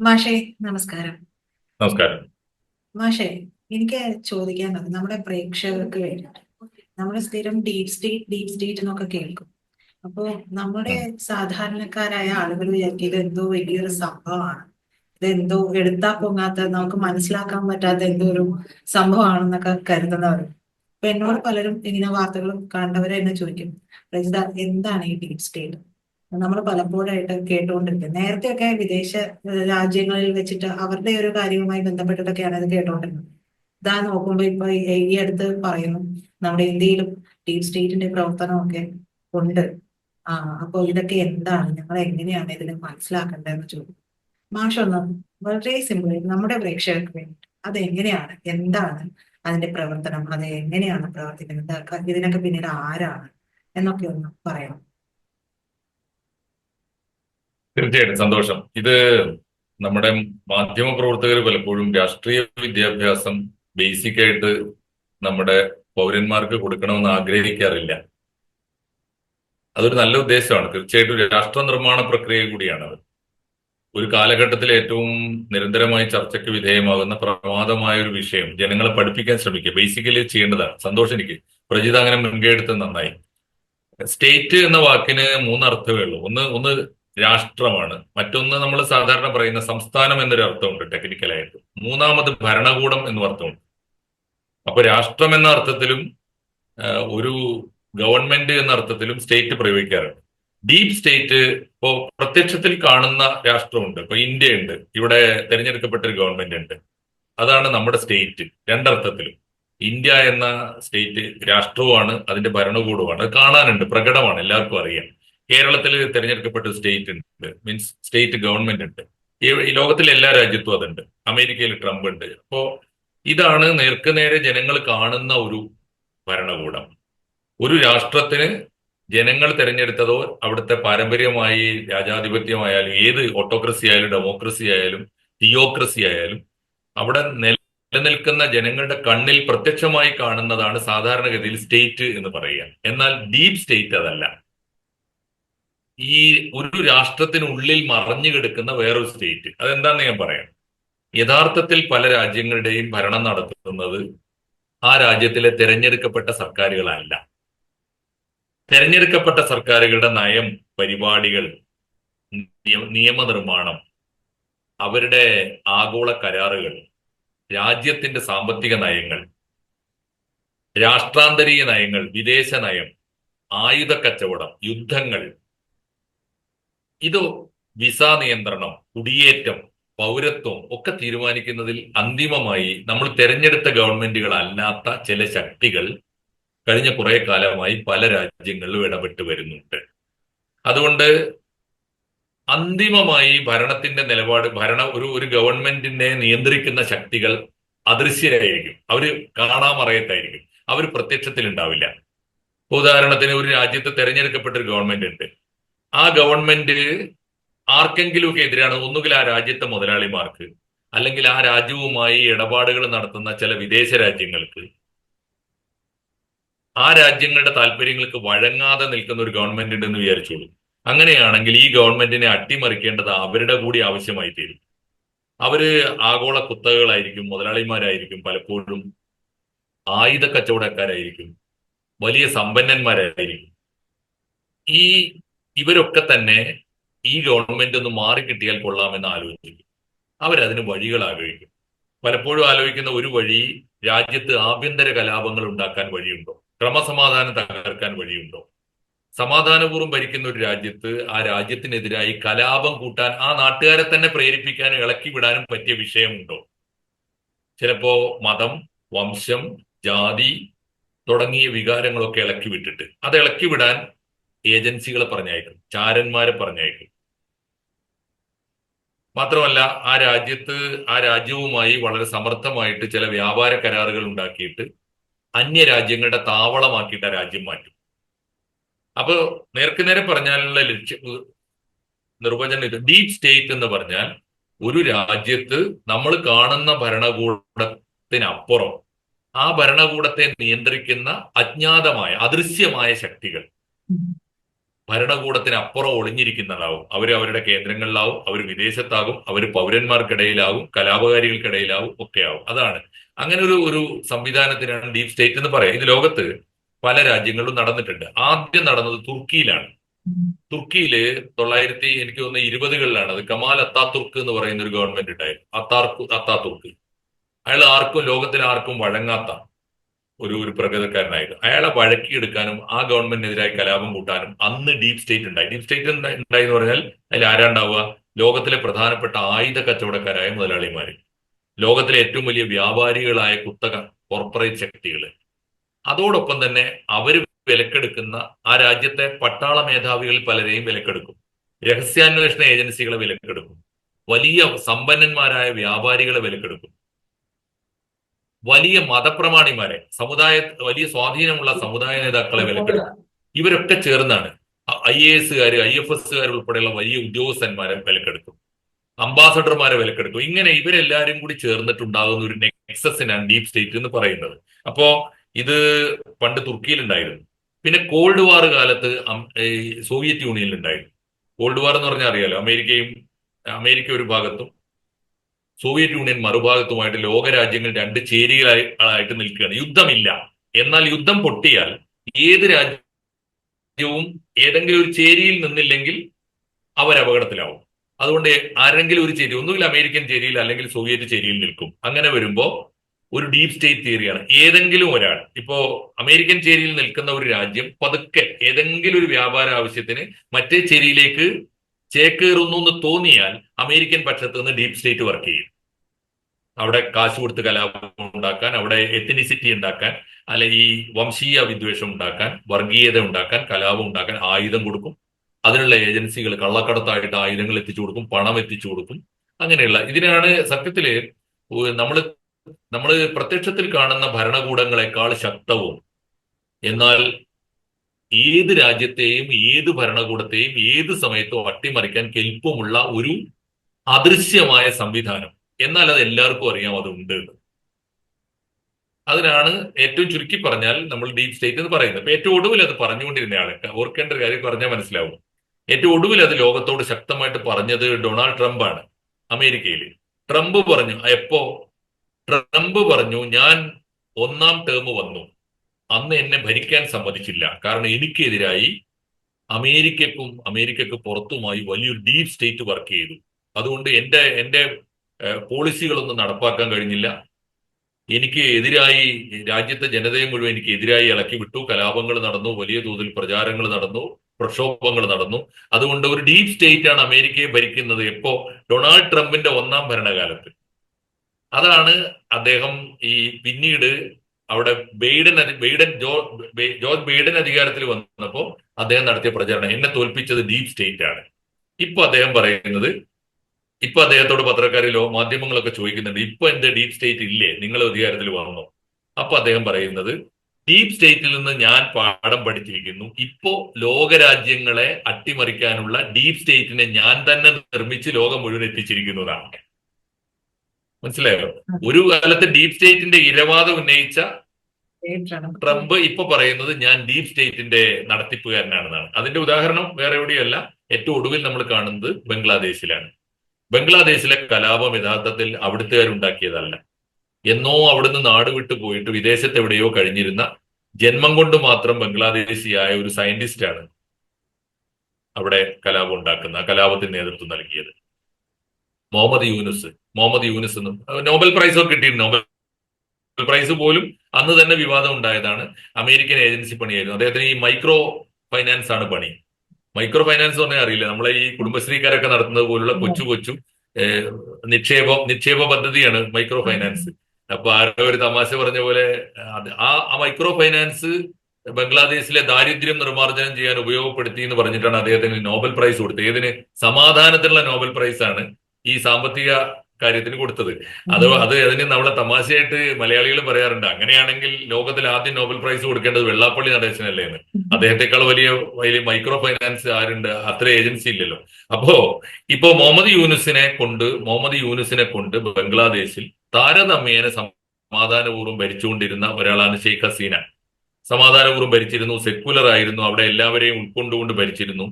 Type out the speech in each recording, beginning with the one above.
മാഷേ നമസ്കാരം. നമസ്കാരം. മാഷേ എനിക്ക് ചോദിക്കാനുള്ളത് നമ്മുടെ പ്രേക്ഷകർക്ക് വേണ്ടിയിട്ട് നമ്മൾ സ്ഥിരം ഡീപ് സ്റ്റേറ്റ് ഡീപ് സ്റ്റേറ്റ് എന്നൊക്കെ കേൾക്കും. അപ്പോ നമ്മുടെ സാധാരണക്കാരായ ആളുകൾ വിചാരിക്കും ഇത് എന്തോ വലിയൊരു സംഭവമാണ്. ഇത് എന്തോ എടുത്താ പൊങ്ങാത്ത നമുക്ക് മനസ്സിലാക്കാൻ പറ്റാത്ത എന്തോ ഒരു സംഭവമാണെന്നൊക്കെ കരുതുന്നവരും. അപ്പൊ എന്നോട് പലരും ഇങ്ങനെ വാർത്തകൾ കണ്ടവരെ എന്നെ ചോദിക്കും. രജിത എന്താണ് ഈ ഡീപ് സ്റ്റേറ്റ് നമ്മൾ പലപ്പോഴായിട്ട് കേട്ടുകൊണ്ടിരിക്കുന്നത് നേരത്തെയൊക്കെ വിദേശ രാജ്യങ്ങളിൽ വെച്ചിട്ട് അവരുടെ ഒരു കാര്യവുമായി ബന്ധപ്പെട്ടിട്ടൊക്കെയാണ് ഇത് കേട്ടുകൊണ്ടിരുന്നത് ഇതാ നോക്കുമ്പോൾ ഇപ്പൊ ഈ അടുത്ത് പറയുന്നു നമ്മുടെ ഇന്ത്യയിലും ഡീപ് സ്റ്റേറ്റിന്റെ പ്രവർത്തനമൊക്കെ ഉണ്ട്. ആ അപ്പൊ ഇതൊക്കെ എന്താണ്? ഞങ്ങൾ എങ്ങനെയാണ് ഇതിനെ മനസ്സിലാക്കേണ്ടതെന്ന് ചോദിക്കും. മാഷൊന്ന് വളരെ സിമ്പിൾ നമ്മുടെ പ്രേക്ഷകർക്ക് വേണ്ടി അത് എങ്ങനെയാണ് എന്താണ് അതിന്റെ പ്രവർത്തനം? അത് എങ്ങനെയാണ് പ്രവർത്തിക്കുന്നത്? ഇതിനൊക്കെ പിന്നീട് ആരാണ്? എന്നൊക്കെ ഒന്ന് പറയണം. തീർച്ചയായിട്ടും. സന്തോഷം. ഇത് നമ്മുടെ മാധ്യമ പ്രവർത്തകർ പലപ്പോഴും രാഷ്ട്രീയ വിദ്യാഭ്യാസം ബേസിക് ആയിട്ട് നമ്മുടെ പൗരന്മാർക്ക് കൊടുക്കണമെന്ന് ആഗ്രഹിക്കാറില്ല. അതൊരു നല്ല ഉദ്ദേശമാണ്. തീർച്ചയായിട്ടും രാഷ്ട്ര നിർമ്മാണ പ്രക്രിയ കൂടിയാണ് അത് ഒരു കാലഘട്ടത്തിൽ ഏറ്റവും നിരന്തരമായി ചർച്ചയ്ക്ക് വിധേയമാകുന്ന പ്രമാദമായ ഒരു വിഷയം ജനങ്ങളെ പഠിപ്പിക്കാൻ ശ്രമിക്കുക. ബേസിക്കലി ചെയ്യേണ്ടതാണ്. സന്തോഷം എനിക്ക്. പ്രജിത അങ്ങനെ മുൻകൈ എടുത്ത് നന്നായി. സ്റ്റേറ്റ് എന്ന വാക്കിന് മൂന്ന് അർത്ഥമേ ഉള്ളൂ. ഒന്ന് ഒന്ന് രാഷ്ട്രമാണ്. മറ്റൊന്ന് നമ്മൾ സാധാരണ പറയുന്ന സംസ്ഥാനം എന്നൊരു അർത്ഥമുണ്ട് ടെക്നിക്കലായിട്ട്. മൂന്നാമത് ഭരണകൂടം എന്നും അർത്ഥമുണ്ട്. അപ്പൊ രാഷ്ട്രം എന്ന അർത്ഥത്തിലും ഒരു ഗവൺമെന്റ് എന്ന അർത്ഥത്തിലും സ്റ്റേറ്റ് പ്രയോഗിക്കാറുണ്ട്. ഡീപ് സ്റ്റേറ്റ് ഇപ്പോ പ്രത്യക്ഷത്തിൽ കാണുന്ന രാഷ്ട്രമുണ്ട്. ഇപ്പൊ ഇന്ത്യ ഉണ്ട് ഇവിടെ തെരഞ്ഞെടുക്കപ്പെട്ട ഒരു ഗവൺമെന്റ് ഉണ്ട് അതാണ് നമ്മുടെ സ്റ്റേറ്റ് രണ്ടർത്ഥത്തിലും. ഇന്ത്യ എന്ന സ്റ്റേറ്റ് രാഷ്ട്രവുമാണ് അതിന്റെ ഭരണകൂടവുമാണ്. അത് കാണാനുണ്ട് പ്രകടമാണ് എല്ലാവർക്കും അറിയാം. കേരളത്തിൽ തിരഞ്ഞെടുക്കപ്പെട്ട സ്റ്റേറ്റ് ഉണ്ട്. മീൻസ് സ്റ്റേറ്റ് ഗവൺമെന്റ് ഉണ്ട്. ഈ ലോകത്തിലെ എല്ലാ രാജ്യത്തും അതുണ്ട്. അമേരിക്കയിൽ ട്രംപ് ഉണ്ട്. അപ്പോ ഇതാണ് നേർക്കുനേരെ ജനങ്ങൾ കാണുന്ന ഒരു ഭരണകൂടം. ഒരു രാഷ്ട്രത്തിന് ജനങ്ങൾ തിരഞ്ഞെടുത്തതോ അവിടുത്തെ പാരമ്പര്യമായി രാജാധിപത്യമായാലും ഏത് ഓട്ടോക്രസി ആയാലും ഡെമോക്രസി ആയാലും തിയോക്രസി ആയാലും അവിടെ നിലനിൽക്കുന്ന ജനങ്ങളുടെ കണ്ണിൽ പ്രത്യക്ഷമായി കാണുന്നതാണ് സാധാരണഗതിയിൽ സ്റ്റേറ്റ് എന്ന് പറയുക. എന്നാൽ ഡീപ് സ്റ്റേറ്റ് അതല്ല. ഈ ഒരു രാഷ്ട്രത്തിനുള്ളിൽ മറഞ്ഞു കിടക്കുന്ന വേറൊരു സ്റ്റേറ്റ് അതെന്താന്ന് ഞാൻ പറയാം. യഥാർത്ഥത്തിൽ പല രാജ്യങ്ങളുടെയും ഭരണം നടത്തുന്നത് ആ രാജ്യത്തിലെ തെരഞ്ഞെടുക്കപ്പെട്ട സർക്കാരുകളല്ല. തെരഞ്ഞെടുക്കപ്പെട്ട സർക്കാരുകളുടെ നയം പരിപാടികൾ നിയമനിർമ്മാണം അവരുടെ ആഗോള കരാറുകൾ രാജ്യത്തിന്റെ സാമ്പത്തിക നയങ്ങൾ രാഷ്ട്രാന്തരീയ നയങ്ങൾ വിദേശ നയം ആയുധ കച്ചവടം യുദ്ധങ്ങൾ ഇത് വിസ നിയന്ത്രണം കുടിയേറ്റം പൗരത്വം ഒക്കെ തീരുമാനിക്കുന്നതിൽ അന്തിമമായി നമ്മൾ തെരഞ്ഞെടുത്ത ഗവൺമെന്റുകൾ അല്ലാത്ത ചില ശക്തികൾ കഴിഞ്ഞ കുറെ കാലമായി പല രാജ്യങ്ങളിലും ഇടപെട്ട് വരുന്നുണ്ട്. അതുകൊണ്ട് അന്തിമമായി ഭരണത്തിന്റെ നിലപാട് ഭരണ ഒരു ഒരു ഗവൺമെന്റിനെ നിയന്ത്രിക്കുന്ന ശക്തികൾ അദൃശ്യരായിരിക്കും. അവർ കാണാമറയത്തായിരിക്കും. അവർ പ്രത്യക്ഷത്തിൽ ഉണ്ടാവില്ല ഉദാഹരണത്തിന് ഒരു രാജ്യത്ത് തെരഞ്ഞെടുക്കപ്പെട്ട ഒരു ഗവൺമെന്റ് ഉണ്ട്. ആ ഗവൺമെന്റ് ആർക്കെങ്കിലുമൊക്കെ എതിരാണ്. ഒന്നുകിൽ ആ രാജ്യത്തെ മുതലാളിമാർക്ക് അല്ലെങ്കിൽ ആ രാജ്യവുമായി ഇടപാടുകൾ നടത്തുന്ന ചില വിദേശ രാജ്യങ്ങൾക്ക്. ആ രാജ്യങ്ങളുടെ താല്പര്യങ്ങൾക്ക് വഴങ്ങാതെ നിൽക്കുന്ന ഒരു ഗവൺമെന്റ് ഉണ്ടെന്ന് വിചാരിച്ചോളൂ. അങ്ങനെയാണെങ്കിൽ ഈ ഗവൺമെന്റിനെ അട്ടിമറിക്കേണ്ടത് അവരുടെ കൂടി ആവശ്യമായി തീരും അവർ ആഗോള കുത്തകകളായിരിക്കും മുതലാളിമാരായിരിക്കും പലപ്പോഴും. ആയുധ കച്ചവടക്കാരായിരിക്കും വലിയ സമ്പന്നന്മാരായിരിക്കും. ഈ ഇവരൊക്കെ തന്നെ ഈ ഗവൺമെന്റ് ഒന്ന് മാറിക്കിട്ടിയാൽ കൊള്ളാമെന്ന് ആലോചിക്കും. അവരതിന് വഴികൾ ആലോചിക്കും. പലപ്പോഴും ആലോചിക്കുന്ന ഒരു വഴി രാജ്യത്ത് ആഭ്യന്തര കലാപങ്ങൾ ഉണ്ടാക്കാൻ വഴിയുണ്ടോ? ക്രമസമാധാനം തകർക്കാൻ വഴിയുണ്ടോ? സമാധാനപൂർവം ഭരിക്കുന്ന ഒരു രാജ്യത്ത് ആ രാജ്യത്തിനെതിരായി കലാപം കൂട്ടാൻ ആ നാട്ടുകാരെ തന്നെ പ്രേരിപ്പിക്കാനും ഇളക്കി വിടാനും പറ്റിയ വിഷയമുണ്ടോ? ചിലപ്പോ മതം വംശം ജാതി തുടങ്ങിയ വികാരങ്ങളൊക്കെ ഇളക്കി വിട്ടിട്ട്. അത് ഇളക്കി വിടാൻ ഏജൻസികളെ പറഞ്ഞയക്കും ചാരന്മാരെ പറഞ്ഞയക്കും മാത്രമല്ല ആ രാജ്യത്ത് ആ രാജ്യവുമായി വളരെ സമർത്ഥമായിട്ട് ചില വ്യാപാര കരാറുകൾ ഉണ്ടാക്കിയിട്ട് അന്യ രാജ്യങ്ങളുടെ താവളമാക്കിയിട്ട് ആ രാജ്യം മാറ്റും. അപ്പൊ നേർക്കുനേരെ പറഞ്ഞാലുള്ള ലക്ഷ്യം നിർവചനം ഇത്. ഡീപ് സ്റ്റേറ്റ് എന്ന് പറഞ്ഞാൽ ഒരു രാജ്യത്ത് നമ്മൾ കാണുന്ന ഭരണകൂടത്തിനപ്പുറം ആ ഭരണകൂടത്തെ നിയന്ത്രിക്കുന്ന അജ്ഞാതമായ അദൃശ്യമായ ശക്തികൾ. ഭരണകൂടത്തിന് അപ്പുറം ഒളിഞ്ഞിരിക്കുന്നതാവും. അവർ അവരുടെ കേന്ദ്രങ്ങളിലാവും അവർ വിദേശത്താകും അവർ പൗരന്മാർക്കിടയിലാവും കലാപകാരികൾക്കിടയിലാവും ഒക്കെയാവും. അതാണ്. അങ്ങനെ ഒരു ഒരു സംവിധാനത്തിനാണ് ഡീപ് സ്റ്റേറ്റ് എന്ന് പറയാം. ഇത് ലോകത്ത് പല രാജ്യങ്ങളിലും നടന്നിട്ടുണ്ട്. ആദ്യം നടന്നത് തുർക്കിയിലാണ്. തുർക്കിയിൽ തൊള്ളായിരത്തി എനിക്ക് തോന്നുന്ന ഇരുപതുകളിലാണ് അത് കമാൽ അത്താതുർക്ക് എന്ന് പറയുന്ന ഒരു ഗവൺമെന്റ് ഉണ്ടായിരുന്നു. അത്താർക്ക് അത്താതുർക്ക് അയാൾ ആർക്കും ലോകത്തിൽ ആർക്കും വഴങ്ങാത്ത ഒരു ഒരു പ്രകൃതക്കാരനായിരുന്നു അയാളെ വഴക്കിയെടുക്കാനും ആ ഗവൺമെന്റിനെതിരായി കലാപം കൂട്ടാനും അന്ന് ഡീപ് സ്റ്റേറ്റ് ഉണ്ടായി. ഡീപ് സ്റ്റേറ്റ് ഉണ്ടായി എന്ന് പറഞ്ഞാൽ അതിൽ ആരാണ്ടാവുക? ലോകത്തിലെ പ്രധാനപ്പെട്ട ആയുധ കച്ചവടക്കാരായ മുതലാളിമാര്. ലോകത്തിലെ ഏറ്റവും വലിയ വ്യാപാരികളായ കുത്തക കോർപ്പറേറ്റ് ശക്തികൾ അതോടൊപ്പം തന്നെ അവർ വിലക്കെടുക്കുന്ന ആ രാജ്യത്തെ പട്ടാള മേധാവികളിൽ പലരെയും വിലക്കെടുക്കും. രഹസ്യാന്വേഷണ ഏജൻസികളെ വിലക്കെടുക്കും. വലിയ സമ്പന്നന്മാരായ വ്യാപാരികളെ വിലക്കെടുക്കും. വലിയ മതപ്രമാണിമാരെ സമുദായ വലിയ സ്വാധീനമുള്ള സമുദായ നേതാക്കളെ വിലക്കെടുക്കും ഇവരൊക്കെ ചേർന്നാണ് ഐ എ എസുകാർ ഐ എഫ് എസുകാർ ഉൾപ്പെടെയുള്ള വലിയ ഉദ്യോഗസ്ഥന്മാരെ വിലക്കെടുക്കും അംബാസഡർമാരെ വിലക്കെടുക്കും ഇങ്ങനെ ഇവരെല്ലാരും കൂടി ചേർന്നിട്ടുണ്ടാകുന്ന ഒരു നെക്സസിനാണ് ഡീപ് സ്റ്റേറ്റ് എന്ന് പറയുന്നത്. അപ്പോ ഇത് പണ്ട് തുർക്കിയിലുണ്ടായിരുന്നു. പിന്നെ കോൾഡ് വാർ കാലത്ത് സോവിയറ്റ് യൂണിയനിൽ ഉണ്ടായിരുന്നു കോൾഡ് വാർ എന്ന് പറഞ്ഞാൽ അറിയാലോ അമേരിക്കയും അമേരിക്ക ഒരു ഭാഗത്തും സോവിയറ്റ് യൂണിയൻ മറുഭാഗത്തുമായിട്ട് ലോകരാജ്യങ്ങൾ രണ്ട് ചേരികളായിട്ട് നിൽക്കുകയാണ്. യുദ്ധമില്ല. എന്നാൽ യുദ്ധം പൊട്ടിയാൽ ഏത് രാജ്യവും ഏതെങ്കിലും ഒരു ചേരിയിൽ നിന്നില്ലെങ്കിൽ അവർ അപകടത്തിലാവും അതുകൊണ്ട് ആരെങ്കിലും ഒരു ചേരി ഒന്നുകിൽ അമേരിക്കൻ ചേരിയിൽ അല്ലെങ്കിൽ സോവിയറ്റ് ചേരിയിൽ നിൽക്കും. അങ്ങനെ വരുമ്പോൾ ഒരു ഡീപ് സ്റ്റേറ്റ് തിയറിയാണ്. ഏതെങ്കിലും ഒരാൾ ഇപ്പോ അമേരിക്കൻ ചേരിയിൽ നിൽക്കുന്ന ഒരു രാജ്യം പതുക്കെ ഏതെങ്കിലും ഒരു വ്യാപാര ആവശ്യത്തിന് മറ്റേ ചേരിയിലേക്ക് ചേക്കേറുന്നു എന്ന് തോന്നിയാൽ അമേരിക്കൻ പക്ഷത്ത് നിന്ന് ഡീപ് സ്റ്റേറ്റ് വർക്ക് ചെയ്യും. അവിടെ കാശ് കൊടുത്ത് കലാപം ഉണ്ടാക്കാൻ അവിടെ എത്തനിസിറ്റി ഉണ്ടാക്കാൻ അല്ലെ ഈ വംശീയ വിദ്വേഷം ഉണ്ടാക്കാൻ വർഗീയത ഉണ്ടാക്കാൻ കലാപം ഉണ്ടാക്കാൻ ആയുധം കൊടുക്കും. അതിനുള്ള ഏജൻസികൾ കള്ളക്കടത്തായിട്ട് ആയുധങ്ങൾ എത്തിച്ചു കൊടുക്കും പണം എത്തിച്ചു കൊടുക്കും. അങ്ങനെയുള്ള ഇതിനാണ് സത്യത്തിൽ നമ്മൾ നമ്മൾ പ്രത്യക്ഷത്തിൽ കാണുന്ന ഭരണകൂടങ്ങളെക്കാൾ ശക്തവും. എന്നാൽ ഏത് രാജ്യത്തെയും ഏത് ഭരണകൂടത്തെയും ഏത് സമയത്തും അട്ടിമറിക്കാൻ കെൽപ്പുമുള്ള ഒരു അദൃശ്യമായ സംവിധാനം. എന്നാൽ അത് എല്ലാവർക്കും അറിയാം അതുണ്ട് എന്ന്. അതിനാണ് ഏറ്റവും ചുരുക്കി പറഞ്ഞാൽ നമ്മൾ ഡീപ് സ്റ്റേറ്റ് എന്ന് പറയുന്നത്. അപ്പൊ ഏറ്റവും ഒടുവിൽ അത് പറഞ്ഞുകൊണ്ടിരുന്ന ആളെ ഓർക്കേണ്ട ഒരു കാര്യം പറഞ്ഞാൽ മനസ്സിലാവും. ഏറ്റവും ഒടുവിൽ അത് ലോകത്തോട് ശക്തമായിട്ട് പറഞ്ഞത് ഡൊണാൾഡ് ട്രംപ് ആണ് അമേരിക്കയിൽ. ട്രംപ് പറഞ്ഞു എപ്പോ? ട്രംപ് പറഞ്ഞു ഞാൻ ഒന്നാം ടേം വന്നു. അന്ന് എന്നെ ഭരിക്കാൻ സമ്മതിച്ചില്ല. കാരണം എനിക്കെതിരായി അമേരിക്കക്കും അമേരിക്കക്ക് പുറത്തുമായി വലിയൊരു ഡീപ് സ്റ്റേറ്റ് വർക്ക് ചെയ്തു. അതുകൊണ്ട് എന്റെ എന്റെ പോളിസികളൊന്നും നടപ്പാക്കാൻ കഴിഞ്ഞില്ല. എനിക്ക് എതിരായി രാജ്യത്തെ ജനതയെ മുഴുവൻ എനിക്ക് എതിരായി ഇളക്കി വിട്ടു. കലാപങ്ങൾ നടന്നു വലിയ തോതിൽ പ്രചാരങ്ങൾ നടന്നു പ്രക്ഷോഭങ്ങൾ നടന്നു. അതുകൊണ്ട് ഒരു ഡീപ് സ്റ്റേറ്റ് ആണ് അമേരിക്കയെ ഭരിക്കുന്നത് എപ്പോ? ഡൊണാൾഡ് ട്രംപിന്റെ ഒന്നാം ഭരണകാലത്ത്. അതാണ് അദ്ദേഹം ഈ പിന്നീട് അവിടെ ബെയ്ഡൻ ബെയ്ഡൻ ജോർജ് ബെയ്ഡൻ അധികാരത്തിൽ വന്നപ്പോൾ അദ്ദേഹം നടത്തിയ പ്രചരണം എന്നെ തോൽപ്പിച്ചത് ഡീപ് സ്റ്റേറ്റ് ആണ് ഇപ്പൊ അദ്ദേഹം പറയുന്നത് ഇപ്പൊ അദ്ദേഹത്തോട് പത്രക്കാരിലോ മാധ്യമങ്ങളൊക്കെ ചോദിക്കുന്നുണ്ട് ഇപ്പൊ എന്റെ ഡീപ് സ്റ്റേറ്റ് ഇല്ലേ? നിങ്ങൾ അധികാരത്തിൽ വന്നോ? അപ്പൊ അദ്ദേഹം പറയുന്നത് ഡീപ് സ്റ്റേറ്റിൽ നിന്ന് ഞാൻ പാഠം പഠിച്ചിരിക്കുന്നു. ഇപ്പോ ലോകരാജ്യങ്ങളെ അട്ടിമറിക്കാനുള്ള ഡീപ് സ്റ്റേറ്റിനെ ഞാൻ തന്നെ നിർമ്മിച്ച് ലോകം മുഴുവൻ എത്തിച്ചിരിക്കുന്നതാണ് മനസ്സിലായോ? ഒരു കാലത്ത് ഡീപ് സ്റ്റേറ്റിന്റെ ഇരവാദം ഉന്നയിച്ച ട്രംപ് ഇപ്പൊ പറയുന്നത് ഞാൻ ഡീപ് സ്റ്റേറ്റിന്റെ നടത്തിപ്പുകാരനാണെന്നാണ്. അതിന്റെ ഉദാഹരണം വേറെ എവിടെയല്ല ഏറ്റവും ഒടുവിൽ നമ്മൾ കാണുന്നത് ബംഗ്ലാദേശിലാണ്. ബംഗ്ലാദേശിലെ കലാപം യഥാർത്ഥത്തിൽ അവിടുത്തുകാരുണ്ടാക്കിയതല്ല. എന്നോ അവിടുന്ന് നാട് വിട്ടു പോയിട്ട് വിദേശത്ത് എവിടെയോ കഴിഞ്ഞിരുന്ന ജന്മം കൊണ്ട് മാത്രം ബംഗ്ലാദേശിയായ ഒരു സയന്റിസ്റ്റാണ് അവിടെ കലാപം ഉണ്ടാക്കുന്ന കലാപത്തിന് നേതൃത്വം നൽകിയത്. മുഹമ്മദ് യൂനുസ് മുഹമ്മദ് യൂനുസ് എന്നും നോബൽ പ്രൈസ് ഒക്കെ കിട്ടിയിരുന്നു നോബൽ പ്രൈസ് പോലും അന്ന് തന്നെ വിവാദം ഉണ്ടായതാണ്. അമേരിക്കൻ ഏജൻസി പണിയായിരുന്നു. അദ്ദേഹത്തിന് ഈ മൈക്രോ ഫൈനാൻസ് ആണ് പണി. മൈക്രോ ഫൈനാൻസ് എന്ന് പറഞ്ഞാൽ അറിയില്ല? നമ്മളെ ഈ കുടുംബശ്രീക്കാരൊക്കെ നടത്തുന്നത് പോലുള്ള കൊച്ചു കൊച്ചു നിക്ഷേപ നിക്ഷേപം പദ്ധതിയാണ് മൈക്രോ ഫൈനാൻസ് അപ്പൊ ആരോ ഒരു തമാശ പറഞ്ഞ പോലെ ആ ആ മൈക്രോ ഫൈനാൻസ് ബംഗ്ലാദേശിലെ ദാരിദ്ര്യം നിർമ്മാർജനം ചെയ്യാൻ ഉപയോഗപ്പെടുത്തി എന്ന് പറഞ്ഞിട്ടാണ് അദ്ദേഹത്തിന് നോബൽ പ്രൈസ് കൊടുത്തത്. ഏതിന്? സമാധാനത്തിനുള്ള നോബൽ പ്രൈസ് ആണ്. ഈ സാമ്പത്തിക കാര്യത്തിന് കൊടുത്തത്. അത് അത് അതിന് നമ്മളെ തമാശയായിട്ട് മലയാളികൾ പറയാറുണ്ട്. അങ്ങനെയാണെങ്കിൽ ലോകത്തിൽ ആദ്യം നോബൽ പ്രൈസ് കൊടുക്കേണ്ടത് വെള്ളാപ്പള്ളി നടേശനല്ലേ എന്ന്. അദ്ദേഹത്തെക്കാൾ വലിയ വലിയ മൈക്രോ ഫൈനാൻസ് ആരുണ്ട്? അത്ര ഏജൻസി ഇല്ലല്ലോ. അപ്പോ ഇപ്പോ മുഹമ്മദ് യൂനുസിനെ കൊണ്ട് മുഹമ്മദ് യൂനുസിനെ കൊണ്ട് ബംഗ്ലാദേശിൽ താരതമ്യേന സമാധാനപൂർവം ഭരിച്ചുകൊണ്ടിരുന്ന ഒരാളാണ് ഷെയ്ഖ് ഹസീന. സമാധാനപൂർവം ഭരിച്ചിരുന്നു സെക്യുലർ ആയിരുന്നു അവിടെ എല്ലാവരെയും ഉൾക്കൊണ്ടുകൊണ്ട് ഭരിച്ചിരുന്നു.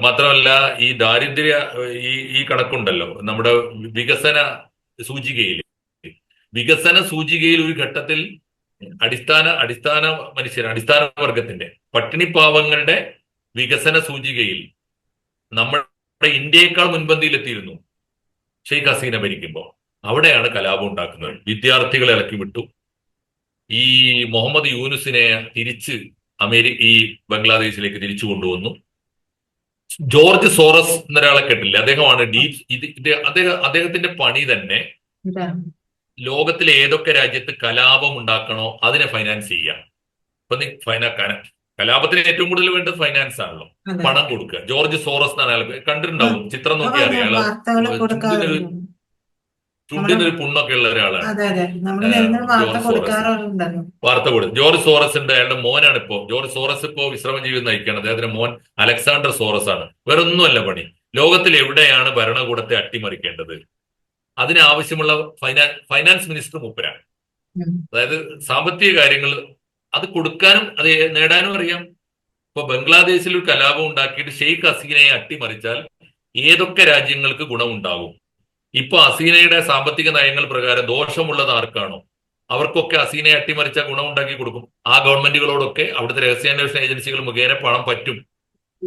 മാത്രമല്ല ഈ ദാരിദ്ര്യ ഈ ഈ കണക്കുണ്ടല്ലോ. നമ്മുടെ വികസന സൂചികയിൽ. വികസന സൂചികയിൽ ഒരു ഘട്ടത്തിൽ അടിസ്ഥാന അടിസ്ഥാന മനുഷ്യർ അടിസ്ഥാന വർഗത്തിന്റെ പട്ടിണിപ്പാവങ്ങളുടെ വികസന സൂചികയിൽ നമ്മുടെ ഇന്ത്യയേക്കാൾ മുൻപന്തിയിലെത്തിയിരുന്നു ഷെയ്ഖ് ഹസീന ഭരിക്കുമ്പോൾ. അവിടെയാണ് കലാപം ഉണ്ടാക്കുന്നത്. വിദ്യാർത്ഥികളെ ഇളക്കി വിട്ടു. ഈ മുഹമ്മദ് യൂനുസിനെ തിരിച്ച് അമേരിക്ക ഈ ബംഗ്ലാദേശിലേക്ക് തിരിച്ചു കൊണ്ടുവന്നു. ജോർജ് സോറസ് എന്നൊരാളെ കേട്ടില്ലേ അദ്ദേഹമാണ് ഡീപ് ഇത് ഇത് അദ്ദേഹം അദ്ദേഹത്തിന്റെ പണി തന്നെ ലോകത്തിലെ ഏതൊക്കെ രാജ്യത്ത് കലാപം ഉണ്ടാക്കണോ അതിനെ ഫൈനാൻസ് ചെയ്യാം. ഇപ്പൊ കലാപത്തിന് ഏറ്റവും കൂടുതൽ വേണ്ടത് ഫൈനാൻസ് ആണല്ലോ. പണം കൊടുക്കുക. ജോർജ് സോറസ് എന്നാണ് കണ്ടിട്ടുണ്ടാവും ചിത്രം നോക്കിയാൽ അതെ, അറിയാം അയാൾ വാർത്തകൾ കൊടുക്കാറുണ്ട് ചുണ്ടിനൊരു പുണ്ണൊക്കെ ഉള്ള ഒരാളാണ് വാർത്ത കൊടുക്കും കൊടുത്തു ജോർജ് സോറസിന്റെ ഉണ്ട് അയാളുടെ മോനാണ് ഇപ്പോ ജോർജ് സോറസ് ഇപ്പോ വിശ്രമ ജീവിതം നയിക്കുകയാണ്. അദ്ദേഹത്തിന്റെ മോൻ അലക്സാണ്ടർ സോറസ് ആണ് വേറെ ഒന്നുമല്ല പണി. ലോകത്തിൽ എവിടെയാണ് ഭരണകൂടത്തെ അട്ടിമറിക്കേണ്ടത്? അതിനാവശ്യമുള്ള ആവശ്യമുള്ള ഫൈനാൻസ് മിനിസ്റ്റർ മൂപ്പരാണ്. അതായത് സാമ്പത്തിക കാര്യങ്ങൾ അത് കൊടുക്കാനും അത് നേടാനും അറിയാം. ഇപ്പൊ ബംഗ്ലാദേശിൽ ഒരു കലാപം ഉണ്ടാക്കിയിട്ട് ഷെയ്ഖ് ഹസീനയെ അട്ടിമറിച്ചാൽ ഏതൊക്കെ രാജ്യങ്ങൾക്ക് ഗുണമുണ്ടാകും? ഇപ്പൊ അസീനയുടെ സാമ്പത്തിക നയങ്ങൾ പ്രകാരം ദോഷമുള്ളത് ആർക്കാണോ? അവർക്കൊക്കെ അസീനയെ അട്ടിമറിച്ച ഗുണമുണ്ടാക്കി കൊടുക്കും. ആ ഗവൺമെന്റുകളോടൊക്കെ അവിടുത്തെ രഹസ്യാന്വേഷണ ഏജൻസികൾ മുഖേന പണം പറ്റും.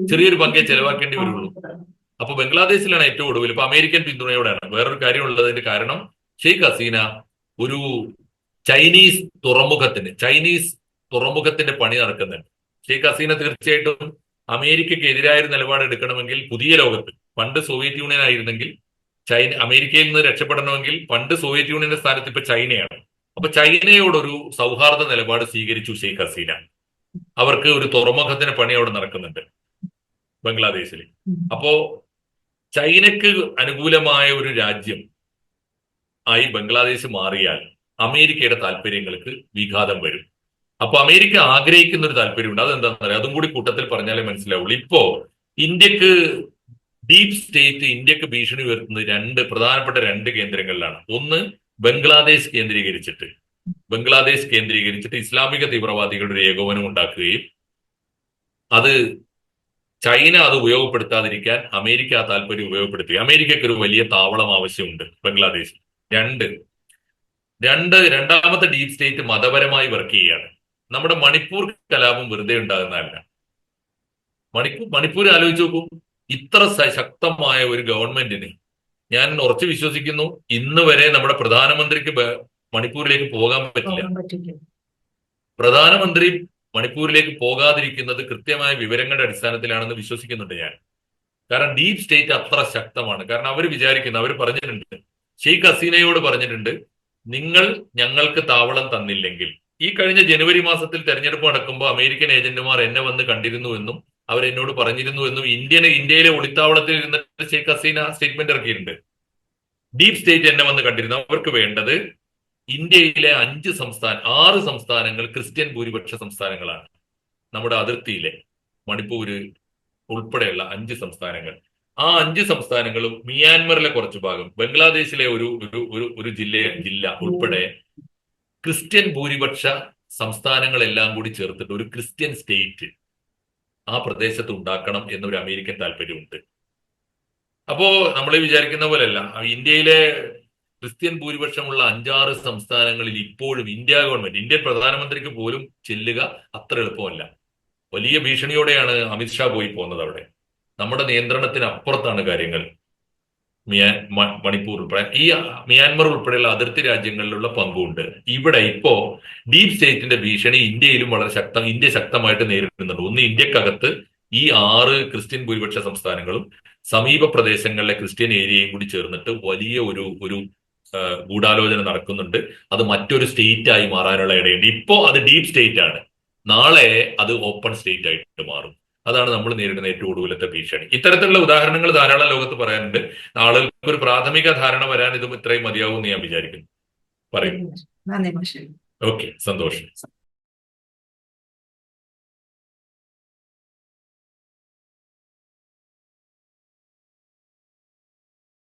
ചെറിയൊരു പങ്കെ ചെലവാക്കേണ്ടി വരുള്ളൂ. അപ്പൊ ബംഗ്ലാദേശിലാണ് ഏറ്റവും ഒടുവിൽ. ഇപ്പൊ അമേരിക്കൻ പിന്തുണയോടെയാണ്. വേറൊരു കാര്യമുള്ളതിന്റെ കാരണം ഷെയ്ഖ് ഹസീന ഒരു ചൈനീസ് തുറമുഖത്തിന്റെ ചൈനീസ് തുറമുഖത്തിന്റെ പണി നടക്കുന്നുണ്ട്. ഷെയ്ഖ് ഹസീന തീർച്ചയായിട്ടും അമേരിക്കയ്ക്ക് എതിരായ നിലപാട് എടുക്കണമെങ്കിൽ പുതിയ ലോകത്ത് പണ്ട് സോവിയറ്റ് യൂണിയൻ ആയിരുന്നെങ്കിൽ ചൈന അമേരിക്കയിൽ നിന്ന് രക്ഷപ്പെടണമെങ്കിൽ പണ്ട് സോവിയറ്റ് യൂണിയന്റെ സ്ഥാനത്ത് ഇപ്പൊ ചൈനയാണ്. അപ്പൊ ചൈനയോടൊരു സൗഹാർദ്ദ നിലപാട് സ്വീകരിച്ചു ഷെയ്ഖ് ഹസീന. അവർക്ക് ഒരു തുറമുഖത്തിന് പണി അവിടെ നടക്കുന്നുണ്ട് ബംഗ്ലാദേശിൽ. അപ്പോ ചൈനക്ക് അനുകൂലമായ ഒരു രാജ്യം ആയി ബംഗ്ലാദേശ് മാറിയാൽ അമേരിക്കയുടെ താല്പര്യങ്ങൾക്ക് വിഘാതം വരും. അപ്പൊ അമേരിക്ക ആഗ്രഹിക്കുന്ന ഒരു താല്പര്യമുണ്ട്. അതെന്താണെന്ന് പറയാം അതും കൂടി കൂട്ടത്തിൽ പറഞ്ഞാലേ മനസ്സിലാവുള്ളൂ. ഇപ്പോ ഇന്ത്യയ്ക്ക് ഡീപ് സ്റ്റേറ്റ് ഇന്ത്യയ്ക്ക് ഭീഷണി ഉയർത്തുന്നത് രണ്ട് പ്രധാനപ്പെട്ട രണ്ട് കേന്ദ്രങ്ങളിലാണ്. ഒന്ന് ബംഗ്ലാദേശ് കേന്ദ്രീകരിച്ചിട്ട്. ബംഗ്ലാദേശ് കേന്ദ്രീകരിച്ചിട്ട് ഇസ്ലാമിക തീവ്രവാദികളുടെ ഒരു ഏകോപനം ഉണ്ടാക്കുകയും അത് ചൈന അത് ഉപയോഗപ്പെടുത്താതിരിക്കാൻ അമേരിക്ക ആ താല്പര്യം ഉപയോഗപ്പെടുത്തി അമേരിക്കക്ക് ഒരു വലിയ താവളം ആവശ്യമുണ്ട് ബംഗ്ലാദേശിൽ രണ്ട് രണ്ട് രണ്ടാമത്തെ ഡീപ് സ്റ്റേറ്റ് മതപരമായി വർക്ക് ചെയ്യുകയാണ്. നമ്മുടെ മണിപ്പൂർ കലാപം വെറുതെ ഉണ്ടാകുന്നതല്ല. മണിപ്പൂർ മണിപ്പൂർ ആലോചിച്ച് നോക്കൂ. ഇത്ര ശക്തമായ ഒരു ഗവൺമെന്റിന് ഞാൻ ഉറച്ചു വിശ്വസിക്കുന്നു. ഇന്ന് വരെ നമ്മുടെ പ്രധാനമന്ത്രിക്ക് മണിപ്പൂരിലേക്ക് പോകാൻ പറ്റില്ല. പ്രധാനമന്ത്രി മണിപ്പൂരിലേക്ക് പോകാതിരിക്കുന്നത് കൃത്യമായ വിവരങ്ങളുടെ അടിസ്ഥാനത്തിലാണെന്ന് വിശ്വസിക്കുന്നുണ്ട് ഞാൻ. കാരണം ഡീപ് സ്റ്റേറ്റ് അത്ര ശക്തമാണ്. കാരണം അവർ വിചാരിക്കുന്നു അവർ പറഞ്ഞിട്ടുണ്ട്. ഷെയ്ഖ് ഹസീനയോട് പറഞ്ഞിട്ടുണ്ട് നിങ്ങൾ ഞങ്ങൾക്ക് താവളം തന്നില്ലെങ്കിൽ. ഈ കഴിഞ്ഞ ജനുവരി മാസത്തിൽ തെരഞ്ഞെടുപ്പ് നടക്കുമ്പോൾ അമേരിക്കൻ ഏജന്റുമാർ എന്നെ വന്ന് കണ്ടിരുന്നു എന്നോട് പറഞ്ഞിരുന്നു എന്നും ഇന്ത്യനെ ഇന്ത്യയിലെ ഒളിത്താവളത്തിൽ ഇരുന്നിട്ട് ഷെയ്ഖ് ഹസീന സ്റ്റേറ്റ്മെന്റ് ഇറക്കിയിട്ടുണ്ട്. ഡീപ് സ്റ്റേറ്റ് എന്നെ വന്ന് കണ്ടിരുന്നു. അവർക്ക് വേണ്ടത് ഇന്ത്യയിലെ അഞ്ച് സംസ്ഥാന ആറ് സംസ്ഥാനങ്ങൾ ക്രിസ്ത്യൻ ഭൂരിപക്ഷ സംസ്ഥാനങ്ങളാണ്. നമ്മുടെ അതിർത്തിയിലെ മണിപ്പൂര് ഉൾപ്പെടെയുള്ള അഞ്ച് സംസ്ഥാനങ്ങൾ. ആ അഞ്ച് സംസ്ഥാനങ്ങളും മിയാൻമറിലെ കുറച്ച് ഭാഗം ബംഗ്ലാദേശിലെ ഒരു ഒരു ഒരു ഒരു ജില്ല ജില്ല ഉൾപ്പെടെ ക്രിസ്ത്യൻ ഭൂരിപക്ഷ സംസ്ഥാനങ്ങളെല്ലാം കൂടി ചേർത്തിട്ട് ഒരു ക്രിസ്ത്യൻ സ്റ്റേറ്റ് ആ പ്രദേശത്ത് ഉണ്ടാക്കണം എന്നൊരു അമേരിക്കൻ താല്പര്യമുണ്ട്. അപ്പോ നമ്മൾ വിചാരിക്കുന്ന പോലെയല്ല. ഇന്ത്യയിലെ ക്രിസ്ത്യൻ ഭൂരിപക്ഷമുള്ള അഞ്ചാറ് സംസ്ഥാനങ്ങളിൽ ഇപ്പോഴും ഇന്ത്യ ഗവൺമെന്റ് ഇന്ത്യൻ പ്രധാനമന്ത്രിക്ക് പോലും ചെല്ലുക അത്ര എളുപ്പമല്ല. വലിയ ഭീഷണിയോടെയാണ് അമിത്ഷാ പോയി പോകുന്നത് അവിടെ നമ്മുടെ നിയന്ത്രണത്തിന് അപ്പുറത്താണ് കാര്യങ്ങൾ. മിയാ മ- മണിപ്പൂർ ഉൾപ്പെടെ. ഈ മ്യാൻമർ ഉൾപ്പെടെയുള്ള അതിർത്തി രാജ്യങ്ങളിലുള്ള പങ്കുണ്ട്. ഇവിടെ ഇപ്പോ ഡീപ് സ്റ്റേറ്റിന്റെ ഭീഷണി ഇന്ത്യയിലും വളരെ ശക്തം ഇന്ത്യ ശക്തമായിട്ട് നേരിടുന്നുണ്ട്. ഒന്ന് ഇന്ത്യക്കകത്ത് ഈ ആറ് ക്രിസ്ത്യൻ ഭൂരിപക്ഷ സംസ്ഥാനങ്ങളും സമീപ പ്രദേശങ്ങളിലെ ക്രിസ്ത്യൻ ഏരിയയും കൂടി ചേർന്നിട്ട് വലിയ ഒരു ഒരു ഗൂഢാലോചന നടക്കുന്നുണ്ട്. അത് മറ്റൊരു സ്റ്റേറ്റ് ആയി മാറാനുള്ള ഇടയുണ്ട്. ഇപ്പോ അത് ഡീപ് സ്റ്റേറ്റ് ആണ് നാളെ അത് ഓപ്പൺ സ്റ്റേറ്റ് ആയിട്ട് മാറും. അതാണ് നമ്മൾ നേരിടുന്ന ഏറ്റവും ഒടുവിലത്തെ ഭീഷണി. ഇത്തരത്തിലുള്ള ഉദാഹരണങ്ങൾ ധാരാളം ലോകത്ത് പറയാനുണ്ട്. ആളുകൾക്ക് ഒരു പ്രാഥമിക ധാരണ വരാൻ ഇതും ഇത്രയും മതിയാവും എന്ന് ഞാൻ വിചാരിക്കുന്നു. പറയും. നന്ദി മാഷേ ഓക്കെ സന്തോഷം.